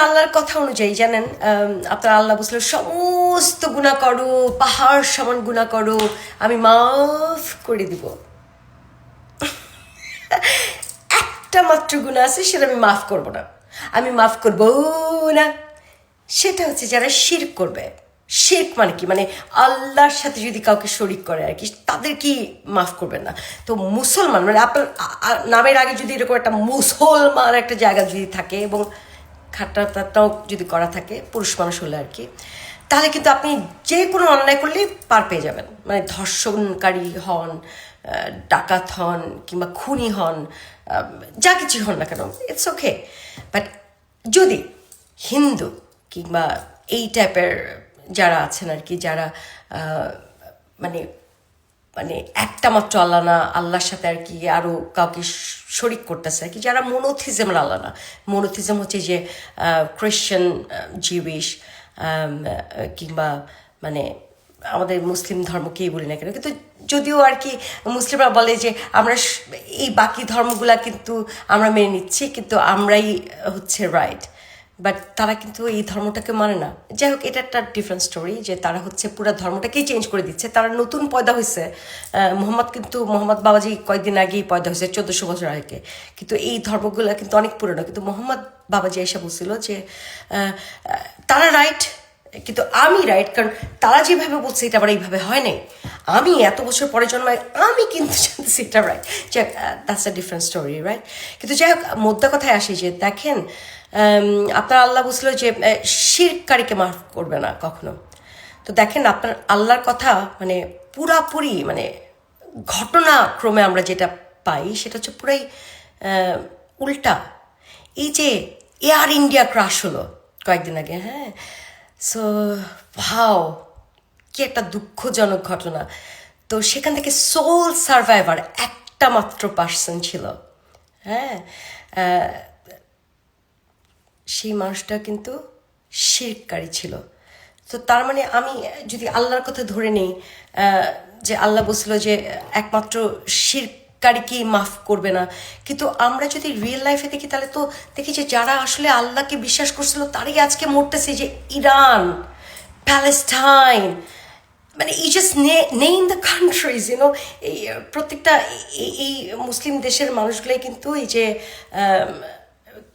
আল্লাহর কথা অনুযায়ী জানেন আপনার আল্লাহ বলছিল সমস্ত গুণা করো, পাহাড় সমান গুণা করো, আমি মাফ করে দিব। একটা মাত্র গুণা আছে, সেটা আমি মাফ করব না। আমি মাফ করব না। সেটা হচ্ছে যারা শির করবে। শিরক মানে কি? মানে আল্লাহর সাথে যদি কাউকে শরিক করে আর কি, তাদের কি মাফ করবেন না? তো মুসলমান মানে আপনার নামের আগে যদি এরকম একটা মুসলমান একটা জায়গা যদি থাকে এবং খাট্টাটাও যদি করা থাকে, পুরুষ মানুষ হলে আর কি, তাহলে কিন্তু আপনি যে কোনো অন্যায় করলেই পার পেয়ে যাবেন। মানে ধর্ষণকারী হন ডাকাত হন, কিংবা খুনি হন যা কিছু হন না কেন ইটস ওকে বাট যদি হিন্দু কিংবা এই টাইপের যারা আছেন আর কি, যারা মানে মানে একটা মাত্র আল্লাহ না, আল্লাহর সাথে আর কি আরও কাউকে শরিক করতেছে কি, যারা মনোথিজম আলাদা। মনোথিজম হচ্ছে যে খ্রিশ্চান জিউইশ কিংবা মানে আমাদের মুসলিম ধর্মকেই বলি না কেন, কিন্তু যদিও আর কি মুসলিমরা বলে যে আমরা এই বাকি ধর্মগুলা কিন্তু আমরা মেনে নিচ্ছি, কিন্তু আমরাই হচ্ছে রাইট বাট তারা কিন্তু এই ধর্মটাকে মানে না। যাই হোক এটা একটা ডিফারেন্ট স্টোরি যে তারা হচ্ছে পুরো ধর্মটাকেই চেঞ্জ করে দিচ্ছে। তারা নতুন পয়দা হয়েছে মোহাম্মদ কিন্তু, মোহাম্মদ বাবাজি কয়েকদিন আগেই পয়দা হয়েছে চোদ্দশো বছর আগে কিন্তু এই ধর্মগুলো কিন্তু অনেক পুরনো। কিন্তু মোহাম্মদ বাবাজি এসে বলছিল যে তারা রাইট কিন্তু আমি রাইট কারণ তারা যেভাবে বলছে এটা আবার এইভাবে হয় নাই। আমি এত বছর পরে জন্মায়, আমি কিন্তু জানতেছি এটা রাইট যে that's a different story right কিন্তু যাই হোক মোদ্দা কথায় আসি যে, দেখেন আপনার আল্লাহ বুঝলো যে শিরকারীকে মাফ করবে না কখনো। তো দেখেন, আপনার আল্লাহর কথা মানে পুরাপুরি মানে ঘটনাক্রমে আমরা যেটা পাই, সেটা হচ্ছে পুরাই উল্টা। এই যে এয়ার ইন্ডিয়া ক্রাশ হলো কয়েকদিন আগে হ্যাঁ? সো ভাও কি একটা দুঃখজনক ঘটনা। তো সেখান থেকে সোল সার্ভাইভার একটা মাত্র পার্সন ছিল হ্যাঁ? সেই মানুষটা কিন্তু শিরকারী ছিল। তো তার মানে আমি যদি আল্লাহর কথা ধরে নিই যে আল্লাহ বলছিল যে একমাত্র শিরকারীকেই মাফ করবে না। কিন্তু আমরা যদি রিয়েল লাইফে দেখি, তাহলে তো দেখি যে যারা আসলে আল্লাহকে বিশ্বাস করছিল, তারাই আজকে মরতেছে যে ইরান, প্যালেস্টাইন মানে এই just name the countries you know এই প্রত্যেকটা, এই- মুসলিম দেশের মানুষগুলাই কিন্তু এই যে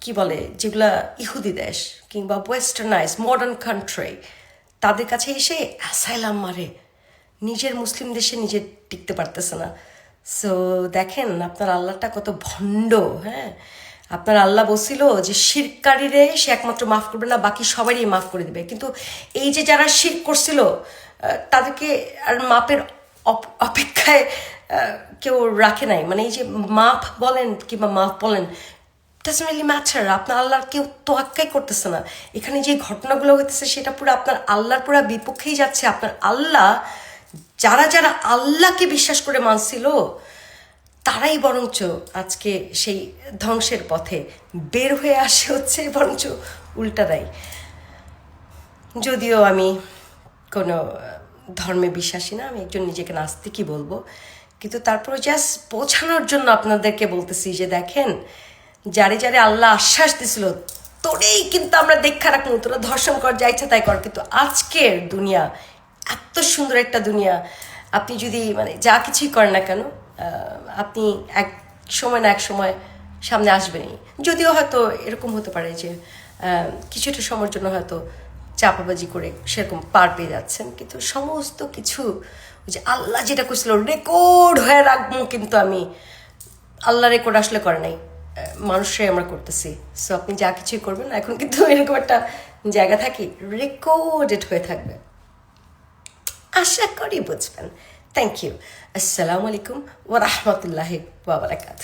কি বলে, যেগুলা ইহুদি দেশ কিংবা ওয়েস্টার্নাইজ মডার্ন কান্ট্রি তাদের কাছে এসে অ্যাসাইলাম মারে। নিজের মুসলিম দেশে নিজে টিকতে পারতেছে না। সো দেখেন আপনার আল্লাহটা কত ভণ্ড হ্যাঁ? আপনার আল্লাহ বলছিল যে শিরকারীরে সে একমাত্র মাফ করবে না, বাকি সবারই মাফ করে দেবে। কিন্তু এই যে যারা শির করছিল তাদেরকে আর মাপের অপ- অপেক্ষায় কেউ রাখে নাই। মানে এই যে মাপ বলেন কিংবা মাপ বলেন ডাজন্ট ম্যাটার আপনার আল্লাহর কেউ তোয়াক্কাই করতেছে না। এখানে যে ঘটনাগুলো হইতেছে, সেটা পুরো আপনার আল্লাহর পুরো বিপক্ষেই যাচ্ছে। আপনার আল্লাহ, যারা যারা আল্লাহকে বিশ্বাস করে মানছিল, তারাই বরঞ্চ আজকে সেই ধ্বংসের পথে বের হয়ে আসে হচ্ছে, বরঞ্চ উল্টারাই যদিও আমি কোনো ধর্মে বিশ্বাসী না, আমি একজন নিজেকে নাস্তিকই বলব। কিন্তু তারপর জাস্ট পৌঁছানোর জন্য আপনাদেরকে বলতেছি যে দেখেন যারে যারে আল্লাহ আশ্বাস দিছিল, তোরেই কিন্তু আমরা দেখা রাখব তোরা ধর্ষণ কর, যা ইচ্ছা তাই কর। কিন্তু আজকের দুনিয়া, এত সুন্দর একটা দুনিয়া, আপনি যদি মানে যা কিছুই করেন না কেন আপনি এক সময় না এক সময় সামনে আসবেনই। যদিও হয়তো এরকম হতে পারে যে কিছুটা সময়ের জন্য হয়তো চাপাবাজি করে সেরকম পার পেয়ে যাচ্ছেন, কিন্তু সমস্ত কিছু যে আল্লাহ যেটা করছিল রেকর্ড হয়ে রাখব কিন্তু আমি। আল্লাহ রেকর্ড আসলে করে নাই। মানুষরাই আমরা করতেছি। সো আপনি যা কিছুই করবেন, এখন কিন্তু এরকম একটা জায়গা থাকি রেকর্ডেড হয়ে থাকবে। আশা করি বুঝবেন। থ্যাংক ইউ আসসালামু আলাইকুম ওরহমতুল্লাহ বাবরাকাত